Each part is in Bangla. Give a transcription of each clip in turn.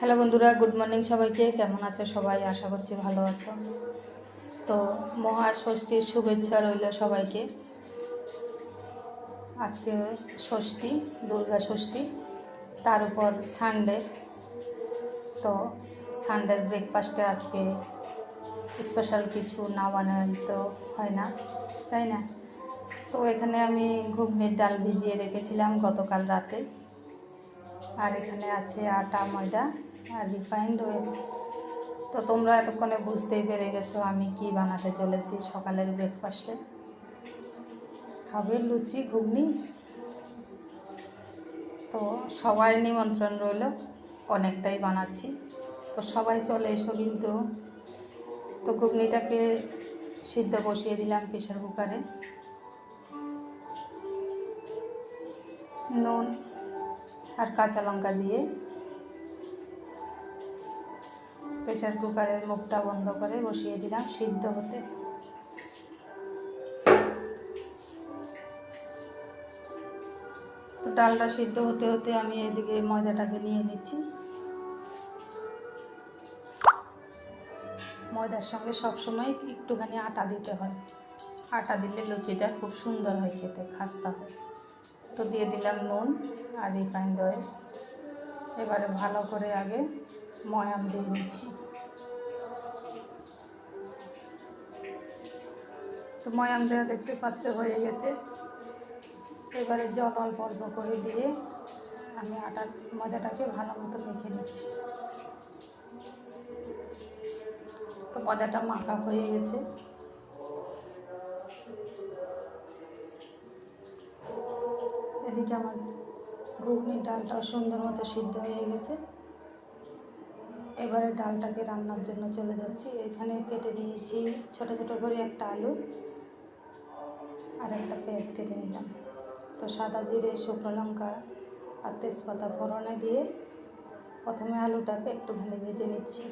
হ্যালো বন্ধুরা, গুড মর্নিং সবাইকে। কেমন আছে সবাই? আশা করছি ভালো আছো। তো মহাষষ্ঠীর শুভেচ্ছা রইল সবাইকে। আজকে ষষ্ঠী, দুর্গা ষষ্ঠী, তার উপর সানডে তো সানডের ব্রেকফাস্টে আজকে স্পেশাল কিছু না বানালে তো হয় না, তাই না? তো এখানে আমি ঘুগনির ডাল ভিজিয়ে রেখেছিলাম গতকাল রাতে। আর এখানে আছে আটা, ময়দা। আর রিফাইন্ড অয়েল তো তোমরা এতক্ষণে বুঝতেই পেরে গেছো আমি কি বানাতে চলেছি সকালের ব্রেকফাস্টে হবে লুচি, ঘুগনি। তো সবাই নিমন্ত্রণ রইল, অনেকটাই বানাচ্ছি। তো সবাই চলে এসো কিন্তু। তো ঘুগনিটাকে সিদ্ধ বসিয়ে দিলাম প্রেশার কুকারে। নুন আর কাঁচা লঙ্কা দিয়ে। প্রেশার কুকারের মুখটা বন্ধ করে বসিয়ে দিলাম সিদ্ধ হতে। তো ডালটা সিদ্ধ হতে হতে আমি এদিকে ময়দাটাকে নিয়ে নিচ্ছি। ময়দার সঙ্গে সবসময় একটুখানি আটা দিতে হয়। আটা দিলে লুচিটা খুব সুন্দর হয় খেতে, খাস্তা হয়। তো দিয়ে দিলাম নুন আর রিফাইন্ড অয়েল। এবারে ভালো করে আগে ময়াম দিয়ে নিচ্ছি। তো ময়াম দেওয়া দেখতে পাচ্ছ হয়ে গেছে। এবারে জল অল্প অল্প করে দিয়ে আমি আটার মজাটাকে ভালো মতো মেখে নিচ্ছি। তো মজাটা মাখা হয়ে গেছে। এদিকে আমার ঘুগনির ডালটাও সুন্দর মতো সিদ্ধ হয়ে গেছে। এবারে ডালটাকে রান্নার জন্য চলে যাচ্ছি। এখানে কেটে নিয়েছি ছোট ছোট করে একটা আলু আর একটা পেঁয়াজ কেটে নিলাম। তো সাদা জিরে, শুকনো লঙ্কা আর তেজপাতা ফোড়নে দিয়ে প্রথমে আলুটাকে একটুখানি ভেজে নিচ্ছি।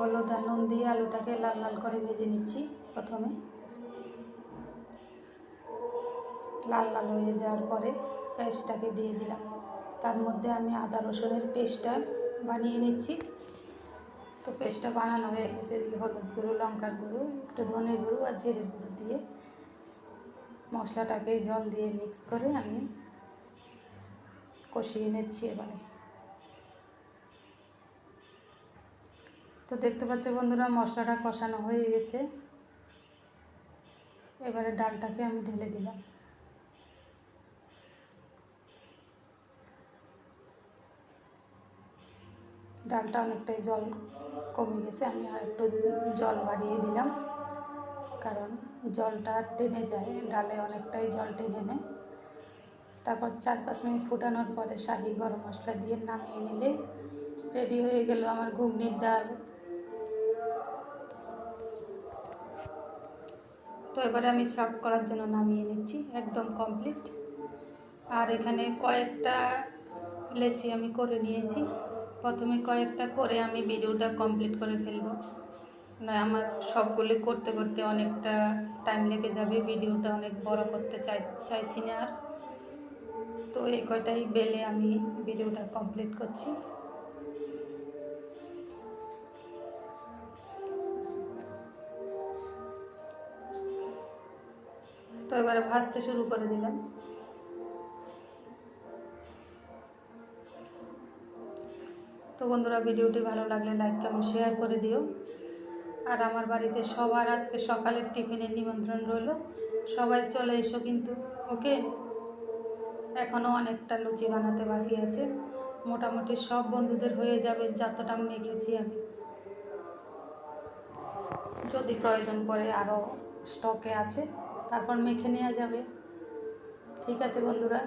হলুদ আর নুন দিয়ে আলুটাকে লাল লাল করে ভেজে নিচ্ছি প্রথমে। লাল লাল হয়ে যাওয়ার পরে পেস্টটাকে দিয়ে দিলাম। তার মধ্যে আমি আদা রসুনের পেস্টটা বানিয়ে নিচ্ছি। তো পেস্টটা বানানো হয়ে গেছে হলুদ গুঁড়ো, লঙ্কার গুঁড়ো, একটু ধনের গুঁড়ো আর জিরের গুঁড়ো দিয়ে মশলাটাকে জল দিয়ে মিক্স করে আমি কষিয়ে নিচ্ছি এবারে। তো দেখতে পাচ্ছ বন্ধুরা, মশলাটা কষানো হয়ে গেছে। এবারে ডালটাকে আমি ঢেলে দিলাম। ডালটা অনেকটাই জল কমে গেছে, আমি আর একটু জল বাড়িয়ে দিলাম, কারণ জলটা টেনে যায়, ডালে অনেকটাই জল টেনে নেয়। তারপর চার পাঁচ মিনিট ফুটানোর পরে শাহি গরম মশলা দিয়ে নামিয়ে নিলে রেডি হয়ে গেল আমার ঘুগনির ডাল। তো এবারে আমি সার্ভ করার জন্য নামিয়ে নিচ্ছি, একদম কমপ্লিট আর এখানে কয়েকটা লেচি আমি করে নিয়েছি। প্রথমে কয়েকটা করে আমি ভিডিওটা কমপ্লিট করে ফেলব। না, আমার সবগুলি করতে করতে অনেকটা টাইম লেগে যাবে, ভিডিওটা অনেক বড় করতে চাই চাইছি না আর। তো এই কয়টাই বেলে আমি ভিডিওটা কমপ্লিট করছি। তো এবারে ভাজতে শুরু করে দিলাম। তো বন্ধুরা, ভিডিওটি ভালো লাগলে লাইক, কমেন্ট, শেয়ার করে দিও। আর আমার বাড়িতে সবার আজকে সকালের টিফিনের নিমন্ত্রণ রইল। সবাই চলে এসো কিন্তু, ওকে? এখনও অনেকটা লুচি বানাতে বাকি আছে। মোটামুটি সব বন্ধুদের হয়ে যাবে, যতটা মেখেছি আমি। যদি প্রয়োজন পড়ে আরও স্টকে আছে। তারপর মেখে নেওয়া যাবে। ঠিক আছে বন্ধুরা।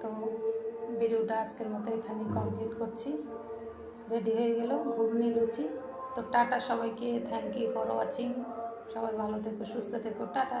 তো ভিডিওটা আজকের মতো এখানে কমপ্লিট করছি। রেডি হয়ে গেল ঘুগনি, লুচি। তো টাটা সবাইকে। থ্যাংক ইউ ফর ওয়াচিং সবাই ভালো থেকো, সুস্থ থেকো। টাটা।